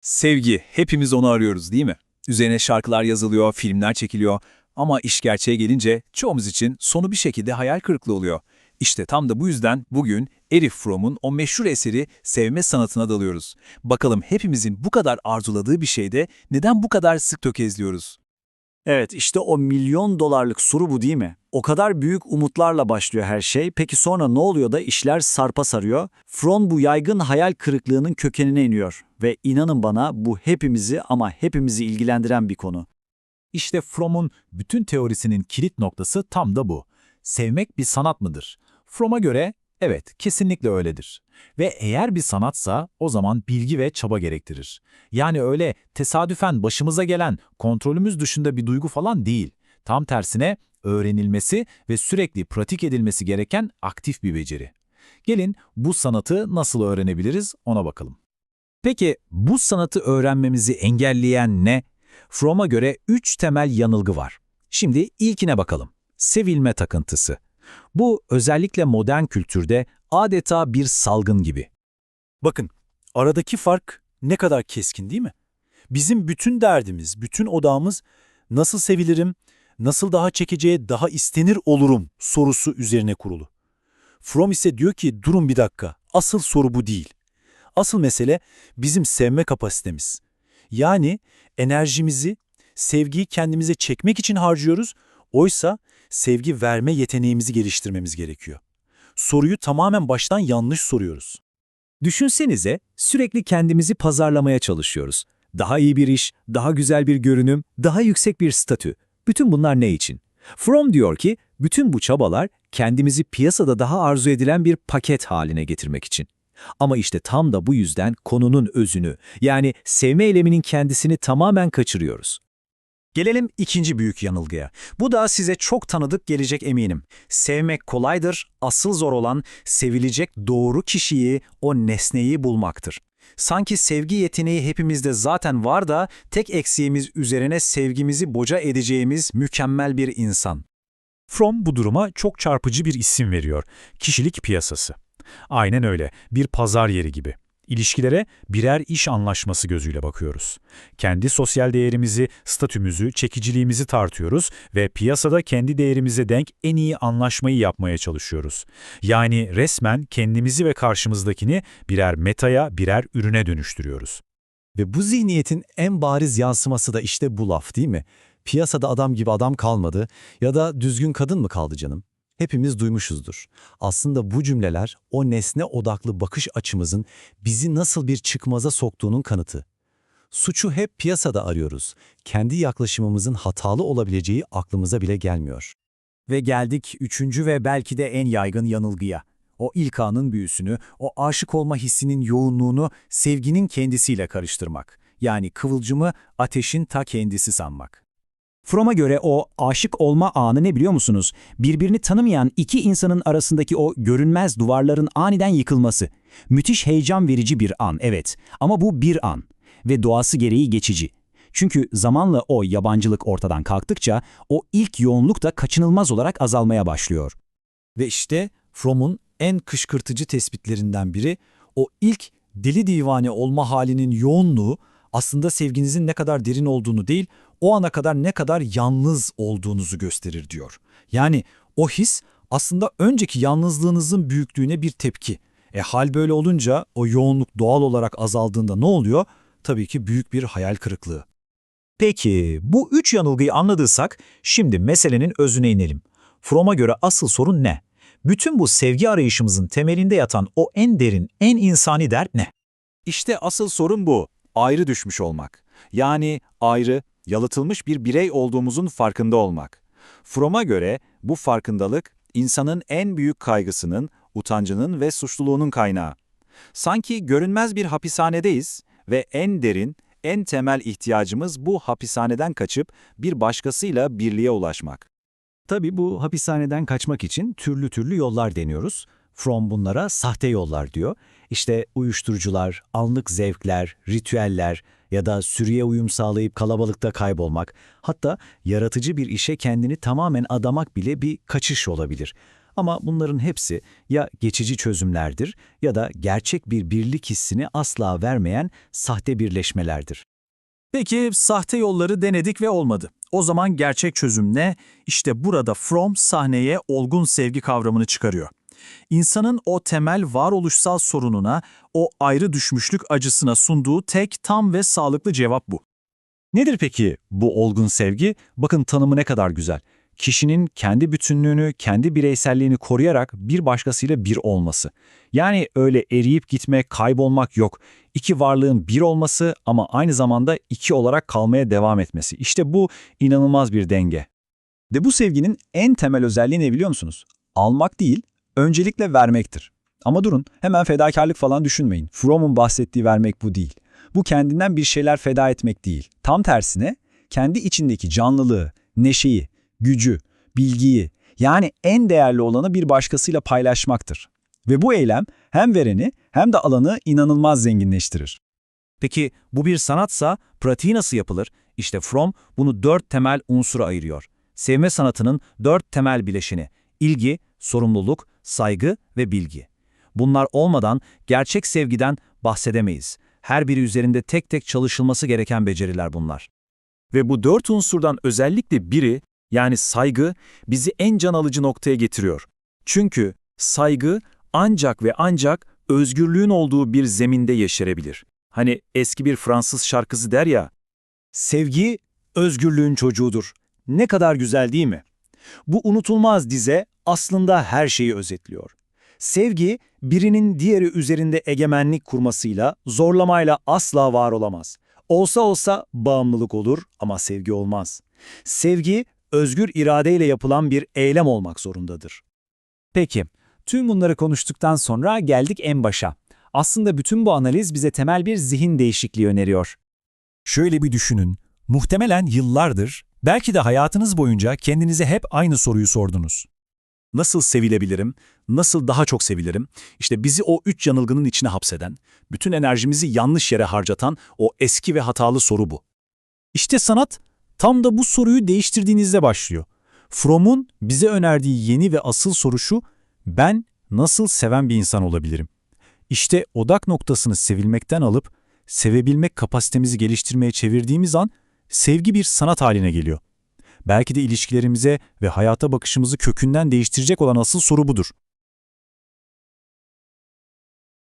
Sevgi, hepimiz onu arıyoruz değil mi? Üzerine şarkılar yazılıyor, filmler çekiliyor ama iş gerçeğe gelince çoğumuz için sonu bir şekilde hayal kırıklığı oluyor. İşte tam da bu yüzden bugün Erich Fromm'un o meşhur eseri Sevme Sanatı'na dalıyoruz. Bakalım hepimizin bu kadar arzuladığı bir şeyde neden bu kadar sık tökezliyoruz? Evet, işte o milyon dolarlık soru bu değil mi? O kadar büyük umutlarla başlıyor her şey. Peki sonra ne oluyor da işler sarpa sarıyor? Fromm bu yaygın hayal kırıklığının kökenine iniyor. Ve inanın bana bu hepimizi ama hepimizi ilgilendiren bir konu. İşte Fromm'un bütün teorisinin kilit noktası tam da bu. Sevmek bir sanat mıdır? Fromm'a göre evet, kesinlikle öyledir. Ve eğer bir sanatsa o zaman bilgi ve çaba gerektirir. Yani öyle tesadüfen başımıza gelen kontrolümüz dışında bir duygu falan değil. Tam tersine öğrenilmesi ve sürekli pratik edilmesi gereken aktif bir beceri. Gelin bu sanatı nasıl öğrenebiliriz ona bakalım. Peki bu sanatı öğrenmemizi engelleyen ne? Fromm'a göre üç temel yanılgı var. Şimdi ilkine bakalım. Sevilme takıntısı. Bu özellikle modern kültürde adeta bir salgın gibi. Bakın, aradaki fark ne kadar keskin değil mi? Bizim bütün derdimiz, bütün odağımız nasıl sevilirim, nasıl daha çekeceğe, daha istenir olurum sorusu üzerine kurulu. Fromm ise diyor ki durun bir dakika, asıl soru bu değil. Asıl mesele bizim sevme kapasitemiz. Yani enerjimizi, sevgiyi kendimize çekmek için harcıyoruz, oysa sevgi verme yeteneğimizi geliştirmemiz gerekiyor. Soruyu tamamen baştan yanlış soruyoruz. Düşünsenize sürekli kendimizi pazarlamaya çalışıyoruz. Daha iyi bir iş, daha güzel bir görünüm, daha yüksek bir statü. Bütün bunlar ne için? Fromm diyor ki bütün bu çabalar kendimizi piyasada daha arzu edilen bir paket haline getirmek için. Ama işte tam da bu yüzden konunun özünü yani sevme eyleminin kendisini tamamen kaçırıyoruz. Gelelim ikinci büyük yanılgıya. Bu da size çok tanıdık gelecek eminim. Sevmek kolaydır, asıl zor olan sevilecek doğru kişiyi, o nesneyi bulmaktır. Sanki sevgi yeteneği hepimizde zaten var da tek eksiğimiz üzerine sevgimizi boca edeceğimiz mükemmel bir insan. Fromm bu duruma çok çarpıcı bir isim veriyor. Kişilik piyasası. Aynen öyle, bir pazar yeri gibi. İlişkilere birer iş anlaşması gözüyle bakıyoruz. Kendi sosyal değerimizi, statümüzü, çekiciliğimizi tartıyoruz ve piyasada kendi değerimize denk en iyi anlaşmayı yapmaya çalışıyoruz. Yani resmen kendimizi ve karşımızdakini birer metaya, birer ürüne dönüştürüyoruz. Ve bu zihniyetin en bariz yansıması da işte bu laf değil mi? Piyasada adam gibi adam kalmadı ya da düzgün kadın mı kaldı canım? Hepimiz duymuşuzdur. Aslında bu cümleler o nesne odaklı bakış açımızın bizi nasıl bir çıkmaza soktuğunun kanıtı. Suçu hep piyasada arıyoruz. Kendi yaklaşımımızın hatalı olabileceği aklımıza bile gelmiyor. Ve geldik üçüncü ve belki de en yaygın yanılgıya. O ilk anın büyüsünü, o aşık olma hissinin yoğunluğunu sevginin kendisiyle karıştırmak. Yani kıvılcımı ateşin ta kendisi sanmak. Fromm'a göre o aşık olma anı ne biliyor musunuz? Birbirini tanımayan iki insanın arasındaki o görünmez duvarların aniden yıkılması. Müthiş heyecan verici bir an, evet. Ama bu bir an ve doğası gereği geçici. Çünkü zamanla o yabancılık ortadan kalktıkça o ilk yoğunluk da kaçınılmaz olarak azalmaya başlıyor. Ve işte Fromm'un en kışkırtıcı tespitlerinden biri o ilk deli divane olma halinin yoğunluğu aslında sevginizin ne kadar derin olduğunu değil, o ana kadar ne kadar yalnız olduğunuzu gösterir diyor. Yani o his aslında önceki yalnızlığınızın büyüklüğüne bir tepki. E hal böyle olunca o yoğunluk doğal olarak azaldığında ne oluyor? Tabii ki büyük bir hayal kırıklığı. Peki bu üç yanılgıyı anladıysak şimdi meselenin özüne inelim. Fromm'a göre asıl sorun ne? Bütün bu sevgi arayışımızın temelinde yatan o en derin, en insani dert ne? İşte asıl sorun bu. Ayrı düşmüş olmak. Yani ayrı, yalıtılmış bir birey olduğumuzun farkında olmak. Fromm'a göre bu farkındalık insanın en büyük kaygısının, utancının ve suçluluğunun kaynağı. Sanki görünmez bir hapishanedeyiz ve en derin, en temel ihtiyacımız bu hapishaneden kaçıp bir başkasıyla birliğe ulaşmak. Tabii bu hapishaneden kaçmak için türlü türlü yollar deniyoruz. Fromm bunlara sahte yollar diyor. İşte uyuşturucular, anlık zevkler, ritüeller ya da sürüye uyum sağlayıp kalabalıkta kaybolmak, hatta yaratıcı bir işe kendini tamamen adamak bile bir kaçış olabilir. Ama bunların hepsi ya geçici çözümlerdir ya da gerçek bir birlik hissini asla vermeyen sahte birleşmelerdir. Peki sahte yolları denedik ve olmadı. O zaman gerçek çözüm ne? İşte burada Fromm sahneye olgun sevgi kavramını çıkarıyor. İnsanın o temel varoluşsal sorununa, o ayrı düşmüşlük acısına sunduğu tek, tam ve sağlıklı cevap bu. Nedir peki bu olgun sevgi? Bakın tanımı ne kadar güzel. Kişinin kendi bütünlüğünü, kendi bireyselliğini koruyarak bir başkasıyla bir olması. Yani öyle eriyip gitme, kaybolmak yok. İki varlığın bir olması ama aynı zamanda iki olarak kalmaya devam etmesi. İşte bu inanılmaz bir denge. De bu sevginin en temel özelliği ne biliyor musunuz? Almak değil, öncelikle vermektir. Ama durun, hemen fedakarlık falan düşünmeyin. Fromm'un bahsettiği vermek bu değil. Bu kendinden bir şeyler feda etmek değil. Tam tersine kendi içindeki canlılığı, neşeyi, gücü, bilgiyi yani en değerli olanı bir başkasıyla paylaşmaktır. Ve bu eylem hem vereni hem de alanı inanılmaz zenginleştirir. Peki bu bir sanatsa pratiği nasıl yapılır? İşte Fromm bunu dört temel unsura ayırıyor. Sevme sanatının dört temel bileşeni. ilgi, sorumluluk, saygı ve bilgi. Bunlar olmadan gerçek sevgiden bahsedemeyiz. Her biri üzerinde tek tek çalışılması gereken beceriler bunlar. Ve bu dört unsurdan özellikle biri, yani saygı, bizi en can alıcı noktaya getiriyor. Çünkü saygı ancak ve ancak özgürlüğün olduğu bir zeminde yeşerebilir. Hani eski bir Fransız şarkısı der ya, Sevgi, özgürlüğün çocuğudur. Ne kadar güzel değil mi? Bu unutulmaz dize aslında her şeyi özetliyor. Sevgi, birinin diğeri üzerinde egemenlik kurmasıyla, zorlamayla asla var olamaz. Olsa olsa bağımlılık olur ama sevgi olmaz. Sevgi, özgür iradeyle yapılan bir eylem olmak zorundadır. Peki, tüm bunları konuştuktan sonra geldik en başa. Aslında bütün bu analiz bize temel bir zihin değişikliği öneriyor. Şöyle bir düşünün, muhtemelen yıllardır, belki de hayatınız boyunca kendinize hep aynı soruyu sordunuz. Nasıl sevilebilirim? Nasıl daha çok sevilirim? İşte bizi o üç yanılgının içine hapseden, bütün enerjimizi yanlış yere harcatan o eski ve hatalı soru bu. İşte sanat tam da bu soruyu değiştirdiğinizde başlıyor. Fromm'un bize önerdiği yeni ve asıl soru şu, ben nasıl seven bir insan olabilirim? İşte odak noktasını sevilmekten alıp, sevebilmek kapasitemizi geliştirmeye çevirdiğimiz an, sevgi bir sanat haline geliyor. Belki de ilişkilerimize ve hayata bakışımızı kökünden değiştirecek olan asıl soru budur.